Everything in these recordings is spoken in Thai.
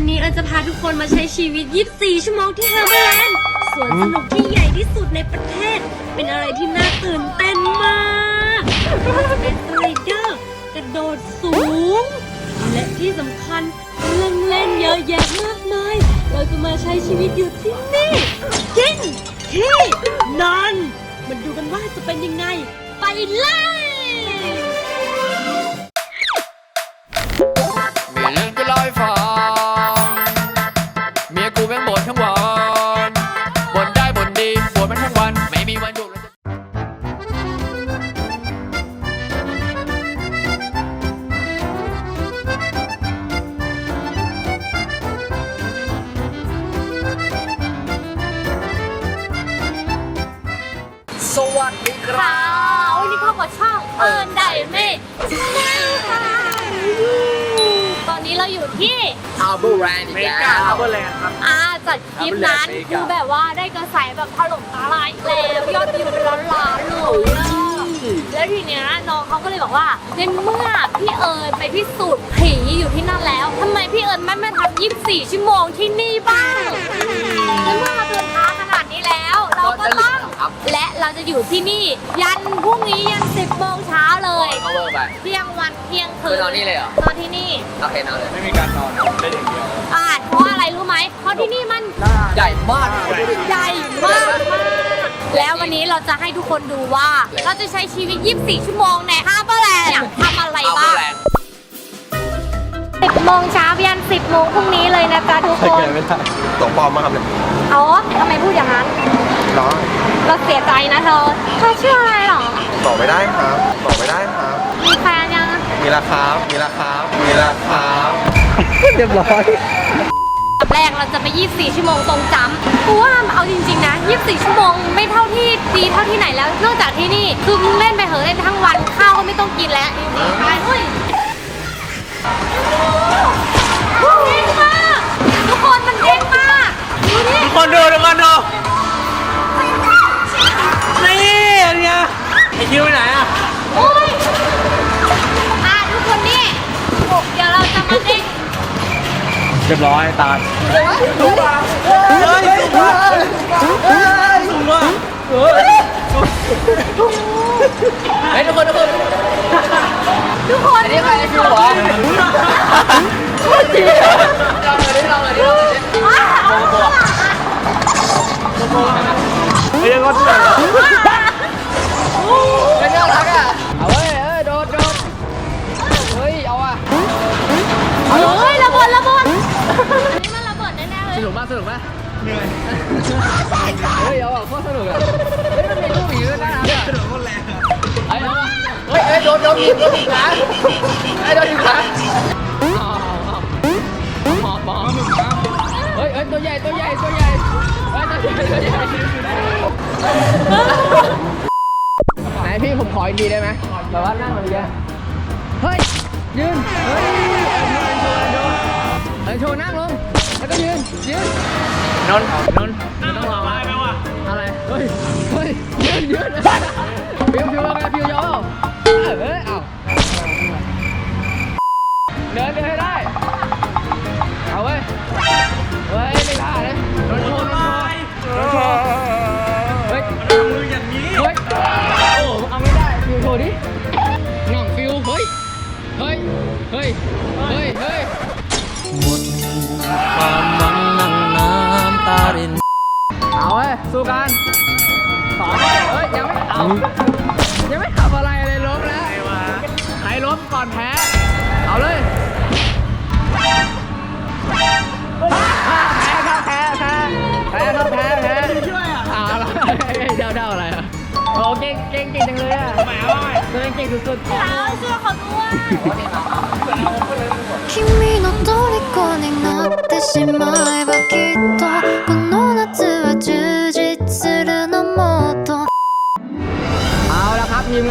วันนี้เราจะพาทุกคนมาใช้ชีวิต 24 ชั่วโมงที่เฮอร์เบแลนด์สวนสนุกที่ใหญ่ที่สุดในประเทศ เป็นอะไรที่น่าตื่นเต้นมากเป็นสไลเดอร์กระโดดสูง และที่สำคัญเล่นเล่นเยอะแยะมากมาย เราจะมาใช้ชีวิตอยู่ที่นี่กินที่นอนมาดูกันว่าจะเป็นยังไง ไปเลย ร์เบอร์แลนด์อีกแล้วอาจัดคลิปนั้น คือแบบว่าได้กระแสแบบถล่มทลายอีกแล้วยอดวิวเป็นล้านล้านๆเลยอะแล้วทีเนี้ยน้องเขาก็เลยบอกว่าในเมื่อพี่เอิญไปพิสูจน์ผีอยู่ที่นั่นแล้วทำไมพี่เอิญไม่มาทำ24 ชั่วโมงที่นี่บ้างในเมื่อเราเดินทางขนาดนี้แล้วเราก็ ต้อง ครับ และเราจะอยู่ที่นี่ ยันพรุ่งนี้ยัน10โมงเช้าเลย เขาเวอร์ไปเที่ยงวันเที่ยงคืคือนนอนนี่เลยเหรอ นอนที่นี่โอเคนอนเลยไม่มีการนอนเล่นอย่างเดียวอ่าเพราะอะไรรู้ไหมเพราะที่นี่มัน ใหญ่มากใหญ่มากมากแล้ววันนี้เราจะให้ทุกคนดูว่า เราจะใช้ชีวิต 24 ชั่วโมงในฮาร์เบอร์แลนด์ทำอะไรอาร์เบอบ้างร์แลนด์10โมงเช้ายัน 10โมงพรุ่งนี้เลยนะจ๊ะทุกคนตัวปลอมมาครับเนี่ยอ๋อทำไมพูดอย่างนั้น น้องเราเสียใจนะเธอเธอชื่ออะไรหรอต่อไม่ได้ครับต่อไม่ได้ครับ มีแฟนยังมีราคามีราคามีราคาเรียบร้อยอันแรกเราจะไป 24 ชั่วโมงตรงจำกูว่าเอาจริงๆนะ 24 ชั่วโมงไม่เท่าที่ดีเท่าที่ไหนแล้วนอกจากที่นี่ คือมึงเล่นไปเหอะเล่นทั้งวันข้าวก็ไม่ต้องกินแล้วจริงๆไปเฮ้ยเด้งมากทุกคนมันเด้งมากดูดิคนดูทุกคนดู นี่เนี่ยไอคิวไปไหนอะโอ้ยอะทุกคนนี่เดี๋ยวเราจะมาเด้งเรียบร้อยตาเฮ้ยเฮ้ยสูงว่ะเฮ้ยสูงว่ะเฮ้ยเฮ้ยทุกคนทุกคนทุกคนอันนี้ใครคือหัวเราเลยดิเราเลยดิเราเลยดิเฮ้ยก็ เจ๋งไม่น่ารักอะ เอาเว้ยเอ้ยโดดโดดเฮ้ย เอาอะเฮ้ยระเบิดระเบิดอันนี้มันระเบิดแน่ๆเลยสนุกมากสนุกมากเหนื่อยเฮ้ย เอาอะโคตรสนุกอะเฮ้ยมันมีลูกหมีด้วยนะอะสนุกโคตรแรงเฮ้ยเอาอะเฮ้ยเฮ้ยโดนโดนอีกโดนอีกนะเฮ้ยโดนอีกนะหอมหอมเฮ้ยเฮ้ยตัวใหญ่ตัวใหญ่ตัวใหญ่เฮ้ยตัวใหญ่ตัวใหญ่ไหนพี่ ผมขออีกทีได้ไหมแบบว่านั่งแบบนี้เฮ้ย ยืน เฮ้ยเอ็นโชว์เอ็นโชว์เอ็นโชว์นั่งลง แล้วก็ยืน ยืน นอนท์นนท์ต้องรออะไรไหมวะอะไร เฮ้ย เฮ้ย ยืน ยืนพิวพิวอะไรพิวยอมเออเอ้ยเอาเดินเดิน สู้กันสองเฮ้ย ยังไม่เอา ยังไม่ทำอะไรเลยล้มแล้วใครล้มก่อนแพ้ เอาเลย แพ้ครับแพ้แพ้แพ้ครับแพ้แพ้ช่วยอ่ะอ่าเดาเดาอะไรอ่ะโอ้เก่งเก่งเก่งจังเลยอ่ะทำไมทำไมตัวเองเก่งสุดๆ เอาเสื้อเขาด้วย 君の虜に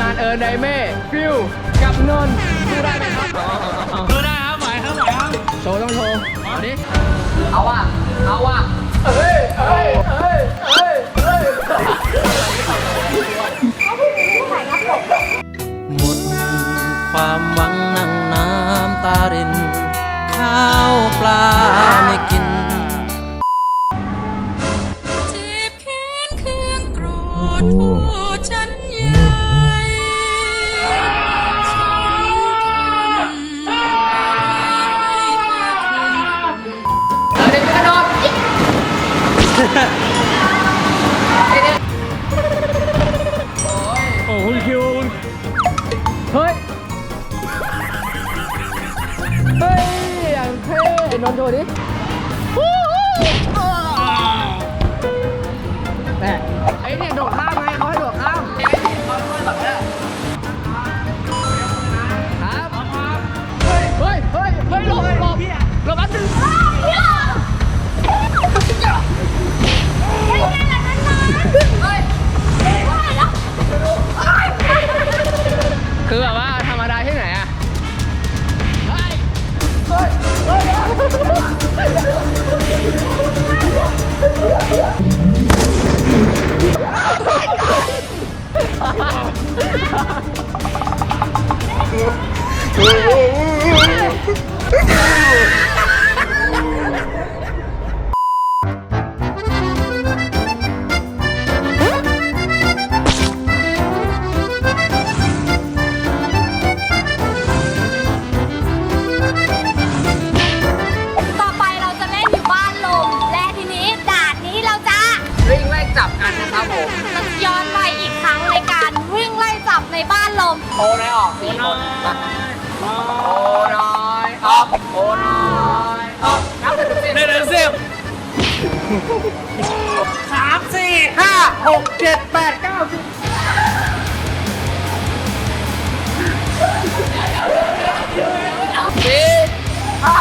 ครับทีมงานเอิร์นไดเม่ฟิวกับนนท์สู้ได้ไหมครับสู้ได้ครับไหวครับไหวครับโชว์ต้องโชว์เอาดิเอาว่ะเอาว่ะเอ้ยเอ้ยเอ้ยเอ้ยเอ้ยหมดความหวังนั่งน้ำตารินข้าวปลา นนท์โชว์ดิแม่ไอ้เนี่ยโดดข้ามไงเขาให้โดดข้ามครับเฮ้ยเฮ้ยเฮ้ยเฮ้ยหลบหลบหลบแป๊บนึงคือแบบว่า โอ้น้อยออกสี่คนมาโอ้น้อยออกโอ้น้อยออกนับถึงสิบหนึ่งสิบสามสี่ห้าหกเจ็ดแปดเก้าสิบสี่ห้า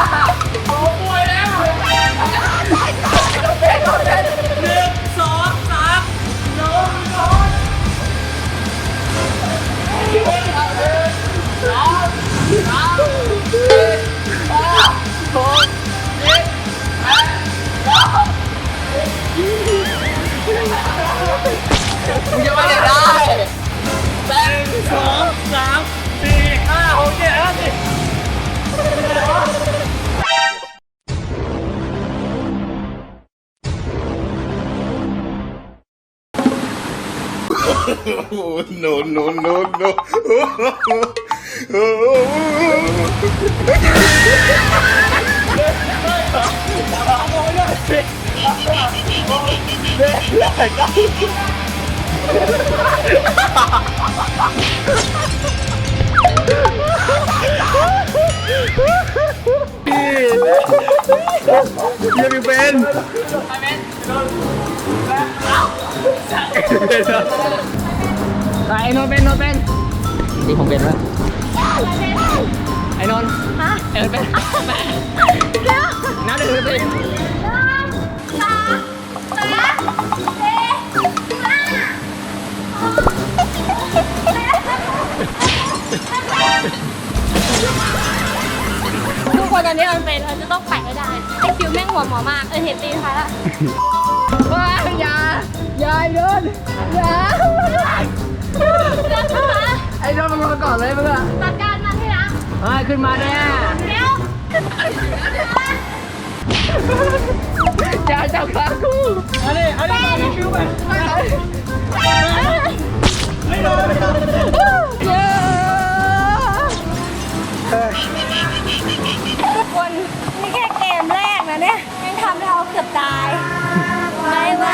oh, no, no, no, no. Yan yung pen! Amen! Amen! ไอ้นนท์เป็นนนท์เป็นนี่ผมเป็นไหมไอ้นนท์ไอ้นนท์เป็นนับหนึ่งถึงสิบทุกคนตอนนี้เราเป็นเราจะต้องแปะให้ได้ไอคิวแม่งหัวหมอมาก เออเห็นตีนค่ะละว้ายอย่าอย่าไอ้นนท์อย่า เดินเข้ามาไอ้นนท์มันมาก่อนเลยมึงอะจัดการมันให้นะเฮ้ยขึ้นมาแน่เร็วอย่าจับขากูอันนี้อันนี้มีฟิวไปไม่โดนไม่โดนทุกคนนี่แค่เกมแรกนะเนี่ยยังทำให้เราเกือบตายไม่ไหว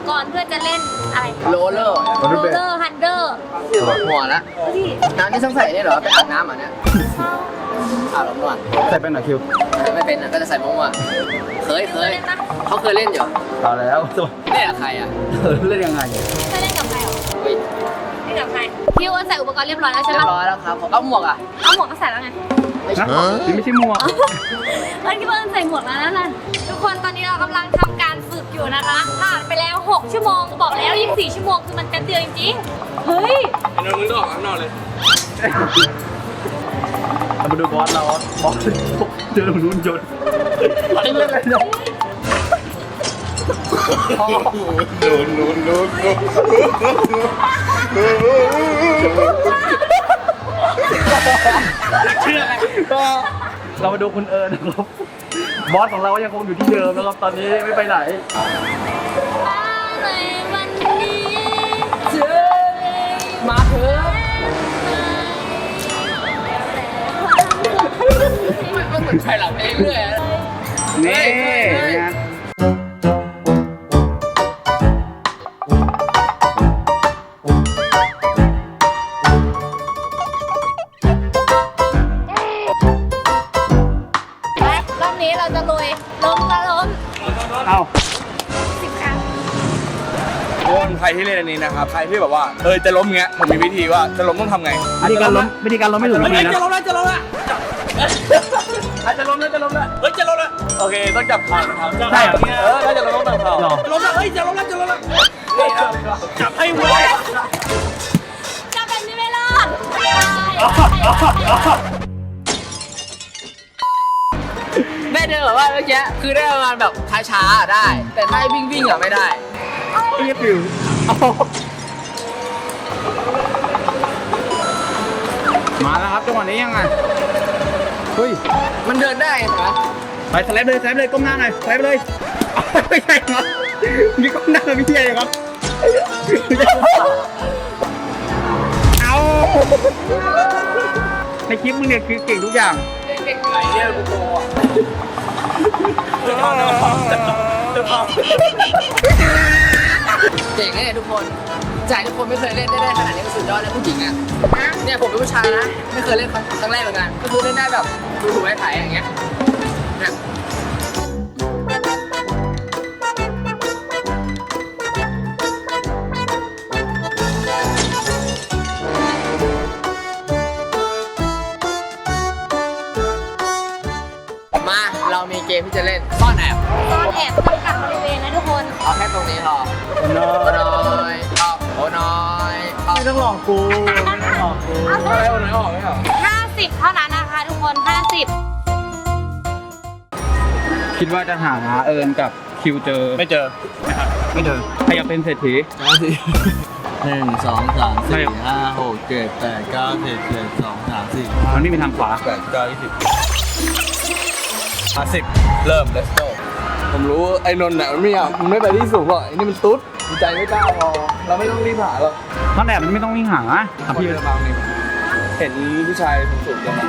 ปกรณ์เพื่อจะเล่นอะไรโรลเลอร์โรลเลอร์ฮันเดอร์หัวหัวแล้วน้ำที่ต้องใส่เนี่ยเหรอไปอาบน้ำเหรอเนี่ยอาบน้ำนวดใส่เป็นหน่อยคิวไม่เป็นนะก็จะใส่มั่วๆเคยเคยเขาเคยเล่นอยู่เอาแล้วตัวเล่นกับใครอะเล่นยังไงเคยเล่นกับใครเหรอเฮ้ยเล่นกับใครพี่ว่าใส่อุปกรณ์เรียบร้อยแล้วใช่เรียปะบร้อยแล้วครับผมเอาหมวกอะเอาหมวกก็ใส่แล้วไงไม่ใช่นี่ไม่ใช่หมวกเอ้ยพี่เบิ้ลใส่หมวกแล้วนั่นน่ะทุกคนตอนนี้เรากำลังทำการฝึก อยู่นะคะผ่านไปแล้ว 6 ชั่วโมงบอกแล้ว 24 ชั่วโมงคือมันแป๊บเดียวจริงๆเฮ้ยไอ้นนท์มึงต้องออกข้างนอกเลย เอามาดูบอสเราบอสเจอตรงนู้นยนต์เล่นอะไรเนี่ย no, no, no, no. ก็เรามาดูคุณเอิญนะครับ บอสของเรายังคงอยู่ที่เดิมนะครับตอนนี้ไม่ไปไหนในวันนี้เจอมาเถอะมันเหมือนใครหลับเองเลยอะ นี่เฮ้ยเฮ้ยนะ ครับใครที่แบบว่าเออจะล้มเงี้ยผมมีวิธีว่าจะล้มต้องทำไงวิธีการล้มวิธีการล้มไม่ถูกวิธีนะจะล้มแล้วจะล้มแล้วอาจจะล้มแล้วจะล้มแล้วเฮ้ยจะล้มแล้วโอเคต้องจับเข่านะครับใช่เหรอเออถ้าจะล้มต้องจับเข่าหรอล้มแล้วเฮ้ยจะล้มแล้วจะล้มแล้วนี่ครับจับให้ไวจะเป็นไม่รอดแม่เดินแบบว่าเมื่อกี้คือได้ประมาณแบบช้าๆอะได้ แต่ถ้าให้วิ่งวิ่งๆอะไม่ได้เรี มาแล้วครับจังหวะนี้ยังไงเฮ้ยมันเดินได้เห็นไหมไปสไลด์เลยสไลด์เลยก้มหน้าหน่อยสไลด์ไปเลยไม่ใช่ครับมีก้มหน้าไม่ใช่ครับเอาในคลิปมึงเนี่ยคือเก่งทุกอย่างเก่งไหนเนี่ยกูโตอะเจ๋งเนี่ยทุกคน ใจทุกคนไม่เคยเล่นได้ได้ขนาดนี้ก็สุดยอดเลยผู้หญิงอะเนี่ยผมเป็นผู้ชายนะ ไม่เคยเล่นครั้งแรกเหมือนกันก็คือเล่นได้แบบดูถูกไอ้ไถ่อย่างเงี้ยเนี่ย กไม่ต้องหลอกกูไม่ต้องหลอกกูโอ้น้อยออกไม่ออก50 เท่านั้นนะคะทุกคน 50 คิดว่าจะหาเอิญกับคิวเจอไม่เจอไม่เจอใครอยากเป็นเศรษฐีหนึ่งสองสามใช่สี่ห้าหกเจ็ดแปดเก้าสิบเจ็ดสองสามสี่มันไม่มีทางขวา แปดเก้ายี่สิบห้าสิบเริ่ม let's go ผมรู้ไอ้นนท์น่ะมันไม่อยากมันไม่ไปที่สูงหรอกไอ้นี่มันตุ๊ดใจไม่กล้าพอเราไม่ต้องรีบหาหรอก เพราะแอบมันไม่ต้องวิ่งหาอะพี่เดินบางนี่เห็นผู้ชายสูงๆกันมา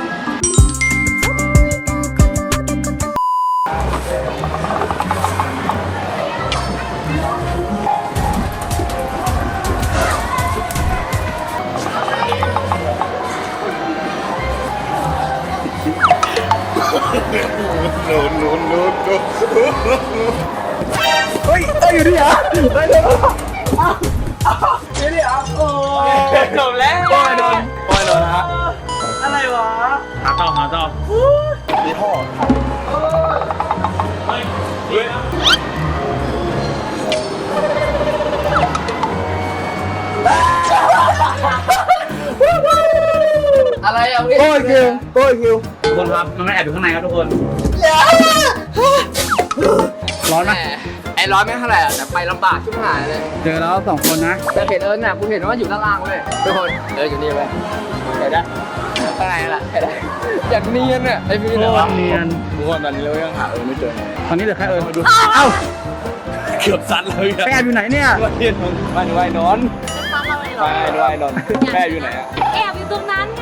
เฮ้ยเอ้ยอยู่นี่เหรอเฮ้ยจ โก้คิวโก้คิวทุกคนครับมันไม่แอบอยู่ข้างในครับทุกคนร้อนไหแหมมไอ้ร้อนไม่เท่าไหร่อะแต่ไปลำบากชิบหายเลยเจอแล้วสองคนนะแต่เห็นเอิญน่ะกูเห็นว่าอยู่ด้านล่างเว้ยทุกคนเอออยู่นี่เว้ยเห็นได้ข้างในล่ะเห็นได้อยากเนียนอะไอ้พี่โคเนี่ยตรเนียนทุกคนตอนนี้เรายังหาเออไม่เจอตอนนี้เหลือแค่เอิญเอ้าเกือบสันเลยไปแอบอยู่ไหนเนี่ยว่าเทียนนนท์มาหนูไอ้นนท์จะซ้ำอะไรหรไปอหนูไอ้นนท์แม่อยู่ไหนอะแอบอยู่ตรงนั้นไง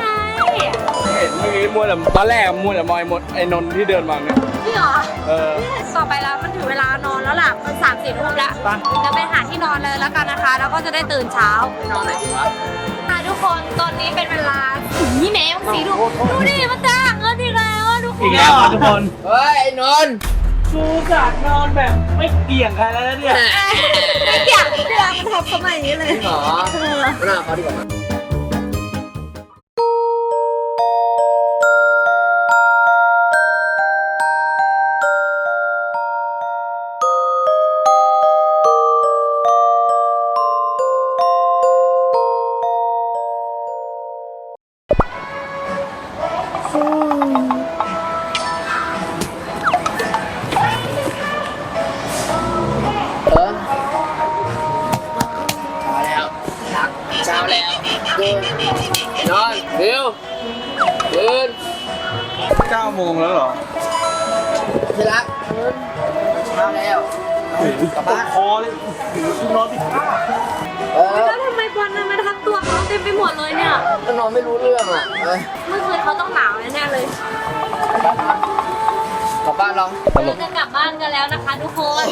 เห็นเมื่อกี้มัวแต่ตอนแรกมัวแต่มอยหมดไอ้นนท์ที่เดินมาเนี่ย พี่เหรอเออต่อไปแล้วมันถึงเวลานอนแล้วล่ะมันสามสี่ทุ่มแล้วจะไปหาที่นอนเลยแล้วกันนะคะ แล้วก็จะได้ตื่นเช้า นอนไหนดีวะ ค่ะทุกคนตอนนี้เป็นเวลานี่แม่สีดูดูดิมันจ้างเงินอีกแล้วอะทุกคนอีกแล้วครับทุกคนเฮ้ยไอ้นนท์ชูกัดนอนแบบไม่เกี่ยงใครแล้วเนี่ย ไม่อยากไม่อยากมันทำทำไมอย่างนี้เลย จริงเหรอไม่น่าเขาดีกว่ามั้ง 9โมงแล้วเหรอทีละมาแล้วกลับบ้านคอเลยคุณนอนดิเออแล้วทำไมบอลมันมาทับตัวเขาเต็มไปหมดเลยเนี่ยก็นอนไม่รู้เรื่องอะเมื่อคืนเขาต้องหนาวแน่เลยกลับบ้านเราเราจะกลับบ้านกันแล้วนะคะทุกคน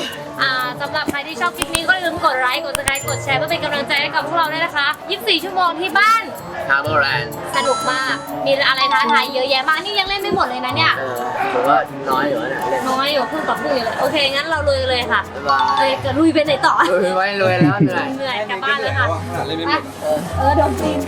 สำหรับใครที่ชอบคลิปนี้ก็อย่าลืมกดไลค์ กดติดตามกดแชร์เพื่อเป็นกำลังใจให้กับพวกเราด้วยนะคะ 24 ชั่วโมงที่บ้าน ฮาร์เบอร์แลนด์สนุกมาก มีอะไรท้าทายเยอะแยะมาก นี่ยังเล่นไม่หมดเลยนะเนี่ย เออถือว่าน้อยอยู่นะเนี่ยเล่นน้อยอยู่ครึ่งต่อครึ่งอยู่เลย โอเค งั้นเราลุยกันเลยค่ะบ๊ายบายเอ้ยจะลุยไปไหนต่อลุยไว้ลุยแล้วเหนื่อย เหนื่อยกลับบ้านเลยค่ะ เล่นไม่หมด เออโดนจีน